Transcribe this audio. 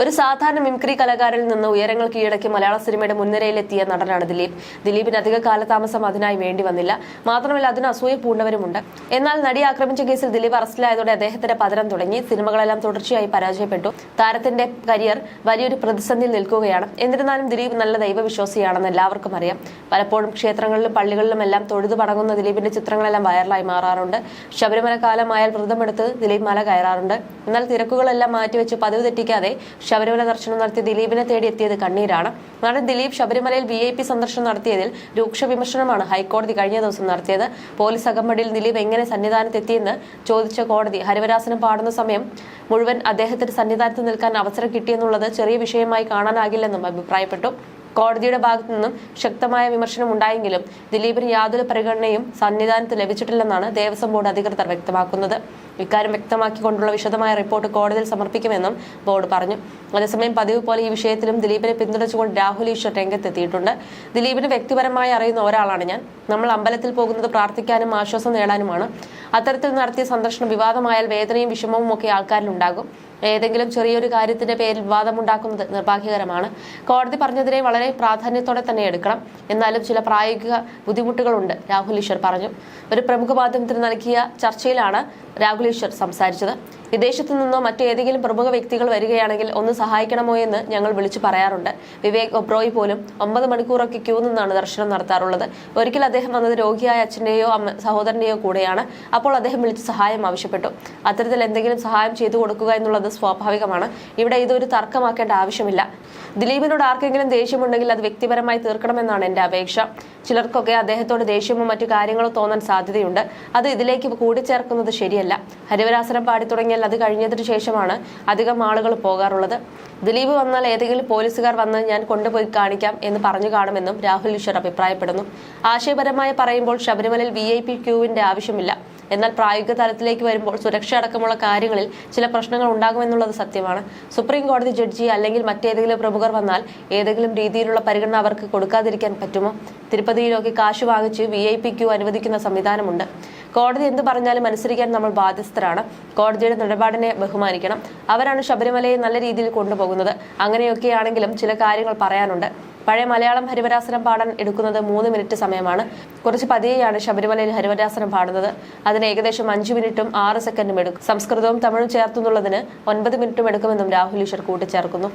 ഒരു സാധാരണ മിംക്രി കലാകാരിൽ നിന്ന് ഉയരങ്ങൾ കീഴടക്കി മലയാള സിനിമയുടെ മുൻനിരയിലെത്തിയ നടനാണ് ദിലീപ്. ദിലീപിന് അധിക കാലതാമസം അതിനായി വേണ്ടി വന്നില്ല. മാത്രമല്ല അതിന് അസൂയ പൂണ്ടവരുമുണ്ട്. എന്നാൽ നടി ആക്രമിച്ച കേസിൽ ദിലീപ് അറസ്റ്റിലായതോടെ അദ്ദേഹത്തിന്റെ പതനം തുടങ്ങി. സിനിമകളെല്ലാം തുടർച്ചയായി പരാജയപ്പെട്ടു. താരത്തിന്റെ കരിയർ വലിയൊരു പ്രതിസന്ധിയിൽ നിൽക്കുകയാണ്. എന്നിരുന്നാലും ദിലീപ് നല്ല ദൈവവിശ്വാസിയാണെന്ന് എല്ലാവർക്കും അറിയാം. പലപ്പോഴും ക്ഷേത്രങ്ങളിലും പള്ളികളിലും എല്ലാം തൊഴുതു പടങ്ങുന്ന ദിലീപിന്റെ ചിത്രങ്ങളെല്ലാം വൈറലായി മാറാറുണ്ട്. ശബരിമല കാലമായാൽ വ്രതമെടുത്ത് ദിലീപ് മല കയറാറുണ്ട്. എന്നാൽ തിരക്കുകളെല്ലാം മാറ്റിവെച്ച് പതിവ് തെറ്റിക്കാതെ ശബരിമല ദർശനം നടത്തി ദിലീപിനെ തേടി എത്തിയത് കണ്ണീരാണ്. നടൻ ദിലീപ് ശബരിമലയിൽ വി ഐ പി സന്ദർശനം നടത്തിയതിൽ രൂക്ഷ വിമർശനമാണ് ഹൈക്കോടതി കഴിഞ്ഞ ദിവസം നടത്തിയത്. പോലീസ് അകമ്പടിയിൽ ദിലീപ് എങ്ങനെ സന്നിധാനത്തെത്തിയെന്ന് ചോദിച്ച കോടതി ഹരിവരാസനം പാടുന്ന സമയം മുഴുവൻ അദ്ദേഹത്തിന് സന്നിധാനത്ത് നിൽക്കാൻ അവസരം കിട്ടിയെന്നുള്ളത് ചെറിയ വിഷയമായി കാണാനാകില്ലെന്നും അഭിപ്രായപ്പെട്ടു. കോടതിയുടെ ഭാഗത്തു നിന്നും ശക്തമായ വിമർശനം ഉണ്ടായെങ്കിലും ദിലീപിന് യാതൊരു പരിഗണനയും സന്നിധാനത്ത് ലഭിച്ചിട്ടില്ലെന്നാണ് ദേവസ്വം ബോർഡ് അധികൃതർ വ്യക്തമാക്കുന്നത്. ഇക്കാര്യം വ്യക്തമാക്കിക്കൊണ്ടുള്ള വിശദമായ റിപ്പോർട്ട് കോടതിയിൽ സമർപ്പിക്കുമെന്നും ബോർഡ് പറഞ്ഞു. അതേസമയം പതിവ് പോലെ ഈ വിഷയത്തിലും ദിലീപിനെ പിന്തുണച്ചുകൊണ്ട് രാഹുൽ ഈശ്വർ രംഗത്തെത്തിയിട്ടുണ്ട്. ദിലീപിന് വ്യക്തിപരമായി അറിയുന്ന ഒരാളാണ് ഞാൻ. നമ്മൾ അമ്പലത്തിൽ പോകുന്നത് പ്രാർത്ഥിക്കാനും ആശ്വാസം നേടാനുമാണ്. അത്തരത്തിൽ നടത്തിയ സന്ദർശനം വിവാദമായാൽ വേദനയും വിഷമവും ഒക്കെ ആൾക്കാരിലുണ്ടാകും. ഏതെങ്കിലും ചെറിയൊരു കാര്യത്തിന്റെ പേരിൽ വിവാദമുണ്ടാക്കുന്നത് നിർഭാഗ്യകരമാണ്. കോടതി പറഞ്ഞതിനെ വളരെ പ്രാധാന്യത്തോടെ തന്നെ എടുക്കണം. എന്നാലും ചില പ്രായോഗിക ബുദ്ധിമുട്ടുകളുണ്ട് രാഹുൽ ഈശ്വർ പറഞ്ഞു. ഒരു പ്രമുഖ മാധ്യമത്തിന് നൽകിയ ചർച്ചയിലാണ് രാഹുൽ ഈശ്വർ സംസാരിച്ചത്. വിദേശത്തു നിന്നോ മറ്റേതെങ്കിലും പ്രമുഖ വ്യക്തികൾ വരികയാണെങ്കിൽ ഒന്ന് സഹായിക്കണമോ എന്ന് ഞങ്ങൾ വിളിച്ചു പറയാറുണ്ട്. വിവേക് ഒബ്രോയ് പോലും ഒമ്പത് മണിക്കൂറൊക്കെ ക്യൂ നിന്നാണ് ദർശനം നടത്താറുള്ളത്. ഒരിക്കൽ അദ്ദേഹം വന്നത് രോഗിയായ അച്ഛന്റെയോ അമ്മ സഹോദരന്റെയോ കൂടെയാണ്. അപ്പോൾ അദ്ദേഹം വിളിച്ച് സഹായം ആവശ്യപ്പെട്ടു. അത്തരത്തിൽ എന്തെങ്കിലും സഹായം ചെയ്തു കൊടുക്കുക എന്നുള്ളത് സ്വാഭാവികമാണ്. ഇവിടെ ഇതൊരു തർക്കമാക്കേണ്ട ആവശ്യമില്ല. ദിലീപിനോട് ആർക്കെങ്കിലും ദേഷ്യമുണ്ടെങ്കിൽ അത് വ്യക്തിപരമായി തീർക്കണമെന്നാണ് എന്റെ അപേക്ഷ. ചിലർക്കൊക്കെ അദ്ദേഹത്തോട് ദേഷ്യമോ മറ്റു കാര്യങ്ങളോ തോന്നാൻ സാധ്യതയുണ്ട്. അത് ഇതിലേക്ക് കൂടിച്ചേർക്കുന്നത് ശരിയല്ല. ഹരിവരാസനം പാടി തുടങ്ങിയാൽ അത് കഴിഞ്ഞതിന് ശേഷമാണ് അധികം ആളുകൾ പോകാറുള്ളത്. ദിലീപ് വന്നാൽ ഏതെങ്കിലും പോലീസുകാർ വന്ന് ഞാൻ കൊണ്ടുപോയി കാണിക്കാം എന്ന് പറഞ്ഞു കാണുമെന്നും രാഹുൽ ഈശ്വർ അഭിപ്രായപ്പെടുന്നു. ആശയപരമായി പറയുമ്പോൾ ശബരിമലയിൽ വി ഐ പി ക്യൂവിന്റെ ആവശ്യമില്ല. എന്നാൽ പ്രായോഗിക തലത്തിലേക്ക് വരുമ്പോൾ സുരക്ഷ അടക്കമുള്ള കാര്യങ്ങളിൽ ചില പ്രശ്നങ്ങൾ ഉണ്ടാകുമെന്നുള്ളത് സത്യമാണ്. സുപ്രീം കോടതി ജഡ്ജി അല്ലെങ്കിൽ മറ്റേതെങ്കിലും പ്രമുഖർ വന്നാൽ ഏതെങ്കിലും രീതിയിലുള്ള പരിഗണന അവർക്ക് കൊടുക്കാതിരിക്കാൻ പറ്റുമോ? തിരുപ്പതിയിലൊക്കെ കാശ് വാങ്ങിച്ച് വി ഐ പി ക്യൂ അനുവദിക്കുന്ന സംവിധാനമുണ്ട്. കോടതി എന്ത് പറഞ്ഞാലും അനുസരിക്കാൻ നമ്മൾ ബാധ്യസ്ഥരാണ്. കോടതിയുടെ നിലപാടിനെ ബഹുമാനിക്കണം. അവരാണ് ശബരിമലയെ നല്ല രീതിയിൽ കൊണ്ടുപോകുന്നത്. അങ്ങനെയൊക്കെയാണെങ്കിലും ചില കാര്യങ്ങൾ പറയാനുണ്ട്. പഴയ മലയാളം ഹരിവരാസനം പാടാൻ എടുക്കുന്നത് മൂന്ന് മിനിറ്റ് സമയമാണ്. കുറച്ച് പതിയെയാണ് ശബരിമലയിൽ ഹരിവരാസനം പാടുന്നത്. അതിന് ഏകദേശം അഞ്ചു മിനിറ്റും ആറ് സെക്കൻഡും എടുക്കും. സംസ്കൃതവും തമിഴും ചേർത്തുന്നുള്ളതിന് ഒൻപത് മിനിറ്റും എടുക്കുമെന്നും രാഹുൽ ഈശ്വർ കൂട്ടിച്ചേർക്കുന്നു.